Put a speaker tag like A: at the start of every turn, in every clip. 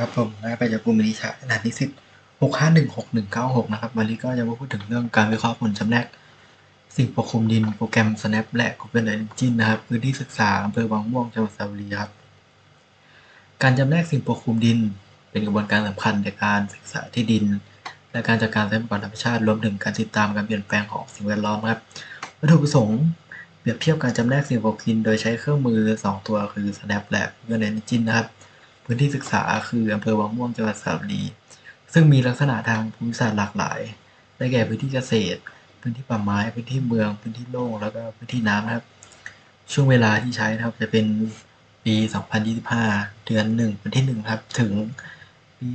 A: ครับผมได้ไปจากกลุ่มนิชาขนาดนิสิตหกห้าหนึ่งหกหนึ่งเก้าหกนะครับ วันนี้ก็จะมาพูดถึงเรื่องการวิเคราะห์ผลจำแนก สิ่งปกคลุมดินโปรแกรม Snap และ Google Engine นะครับ พื้นที่ศึกษาอำเภอบางม่วงจังหวัดสระบุรีครับ การจำแนกสิ่งปกคลุมดิน เป็นกระบวนการสำคัญในการศึกษาที่ดิน และการจัดการทรัพยากรธรรมชาติรวมถึงการติดตามการเปลี่ยนแปลงของสิ่งแวดล้อมครับวัตถุประสงค์เปรียบเทียบการจำแนกสิ่งปกคลุมดินโดยใช้เครื่องมือ 2 ตัวคือ Snap และ Google Engine นะครับ พื้นที่ศึกษาคืออำเภอบางม่วงจังหวัดสระบุรี ซึ่งมีลักษณะทางภูมิศาสตร์หลากหลาย ได้แก่พื้นที่เกษตร พื้นที่ป่าไม้ พื้นที่เมือง พื้นที่โล่ง แล้วก็พื้นที่น้ำนะครับ ช่วงเวลาที่ใช้นะครับจะเป็นปี 2025 เดือน 1 วันที่ 1 ครับ ถึงปี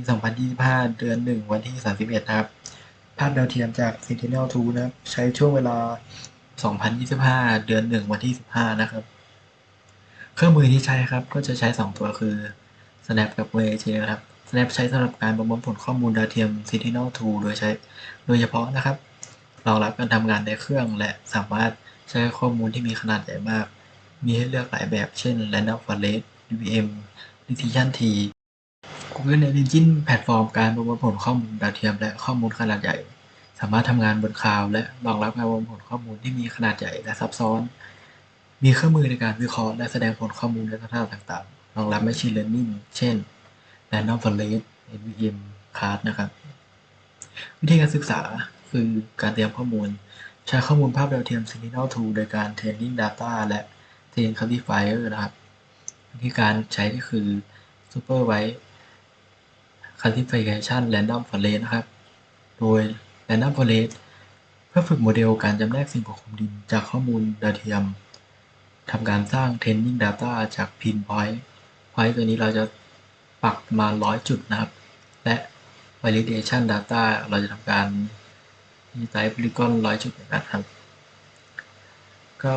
A: 2025 เดือน 1 วันที่ 31 ครับ ภาพดาวเทียมจาก Sentinel-2 นะครับ ใช้ช่วงเวลา 2025 เดือน 1 วันที่ 15 นะครับ เครื่องมือที่ใช้ครับ ก็จะใช้ 2 ตัวคือ Snap กับ VAG นะครับ Snap ใช้สำหรับการประมวลผลข้อมูลดาวเทียม Sentinel-2 โดยใช้โดยเฉพาะนะครับรองรับการทำงานในเครื่องและสามารถใช้ข้อมูลที่มีขนาดใหญ่มาก มีให้เลือกหลายแบบเช่น Random Forest UVM Decision T Google Engine แพลตฟอร์มการประมวลผลข้อมูลดาวเทียมและข้อมูลขนาดใหญ่ สามารถทำงานบนคลาวด์และรองรับการประมวลผลข้อมูลที่มีขนาดใหญ่และซับซ้อน มีเครื่องมือในการวิเคราะห์และแสดงผลข้อมูลในลักษณะต่างๆ รองรับ Machine Learning เช่น Random Forest NVM Card นะครับ วิธีการศึกษาคือการเตรียมข้อมูล ใช้ข้อมูลภาพดาวเทียม Sentinel-2 โดยการ Training Data และ Train Classifier นะครับ วิธีการใช้ก็คือ Supervised Classification Random Forest นะครับ โดย Random Forest เพื่อฝึกโมเดลการจำแนกสิ่งปกคลุมดินจากข้อมูลดาวเทียมทำการสร้าง Training Data จาก Pinpoint Point ตัวนี้เราจะปักมา 100 จุดนะครับ และ validation data เราจะทำการดีไซน์ polygon ร้อยจุดนกันครับ ก็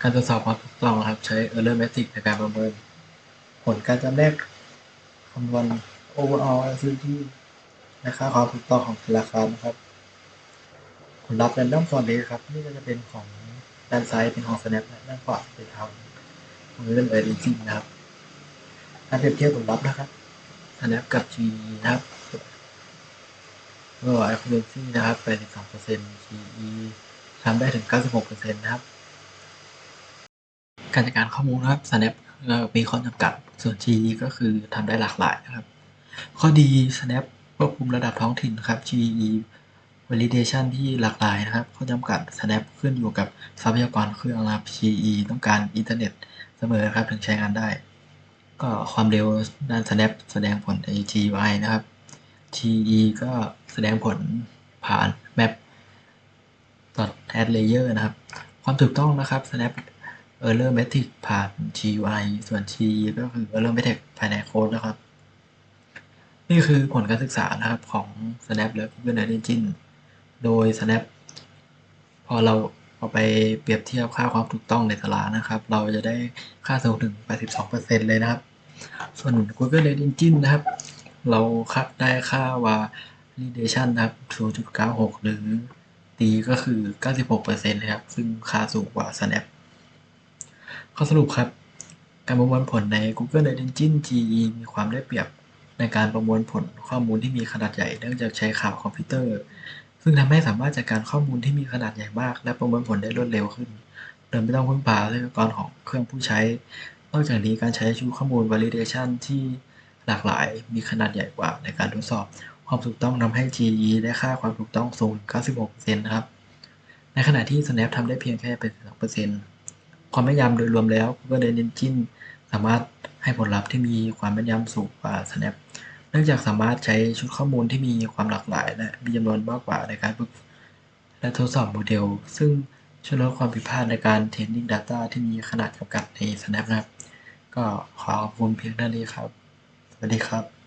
A: การตรวจสอบความถูกต้องนะครับ ใช้ error metric ในการประเมิน ผลการจำแนกคำนวณ overall activity และค่าความถูกต้องของแต่ละครั้งนะครับผลลัพธ์ random forest ครับ นี่ก็จะเป็นของด้านซ้ายเป็นของ snap และด้านขวาเป็นทาง Google Engine นะครับ การเปรียบเทียบผลลัพธ์นะครับ snap กับ G นะครับก็ accuracy นะครับไป12% GE ทำได้ถึง 96%นะครับ การจัดการข้อมูลนะครับ Snap มีข้อจำกัด ส่วน GE ก็คือทำได้หลากหลายนะครับ ข้อดี Snap ควบคุมระดับท้องถิ่นครับ GE validation ที่หลากหลายนะครับ ข้อจำกัด Snap ขึ้นอยู่กับทรัพยากรเครื่องนะครับ GE ต้องการอินเทอร์เน็ตเสมอครับถึงใช้งานได้ ก็ความเร็วด้าน Snap แสดงผลใน GUI นะครับ GE ก็แสดงผลผ่าน map add layer นะครับ ความถูกต้องนะครับ snap error metric ผ่าน GUI ส่วน GE ก็คือ error metric ภายในโค้ดนะครับ นี่คือผลการศึกษานะครับของ snap และ Google Engine โดย snap พอเราเอาไปเปรียบเทียบค่าความถูกต้องในตารางนะครับ เราจะได้ค่าสูงถึง 82%เลยนะครับ ส่วน Google Engine นะครับ เราคัดได้ค่า validation นะครับ 0.96 หรือตีก็คือ 96%นะครับ ซึ่งค่าสูงกว่า Snap ข้อสรุปครับ การประมวลผลใน Google Engine GE มีความได้เปรียบในการประมวลผลข้อมูลที่มีขนาดใหญ่เนื่องจากใช้ข่าวคอมพิวเตอร์ ซึ่งทำให้สามารถจัดการข้อมูลที่มีขนาดใหญ่มาก และประมวลผลได้รวดเร็วขึ้น โดยไม่ต้องพึ่งพาทรัพยากรของเครื่องผู้ใช้ นอกจากนี้การใช้ชุดข้อมูล validation ที่หลากหลายมีขนาดใหญ่กว่าในการทดสอบ ความถูกต้องทำให้ GE ได้ค่าความถูกต้องสูง 96%นะครับ ในขณะที่ Snap ทำได้เพียงแค่82%ความแม่นยำโดยรวมแล้ว Google Engine สามารถให้ผลลัพธ์ที่มีความแม่นยำสูงกว่า Snap เนื่องจากสามารถใช้ชุดข้อมูลที่มีความหลากหลาย และมีจำนวนมากกว่าในการฝึกและทดสอบโมเดล ซึ่งช่วยลดความผิดพลาดในการ Training Data ที่มีขนาดจำกัดใน Snap นะครับ ก็ขอขอบคุณเพียงเท่านี้ครับ สวัสดีครับ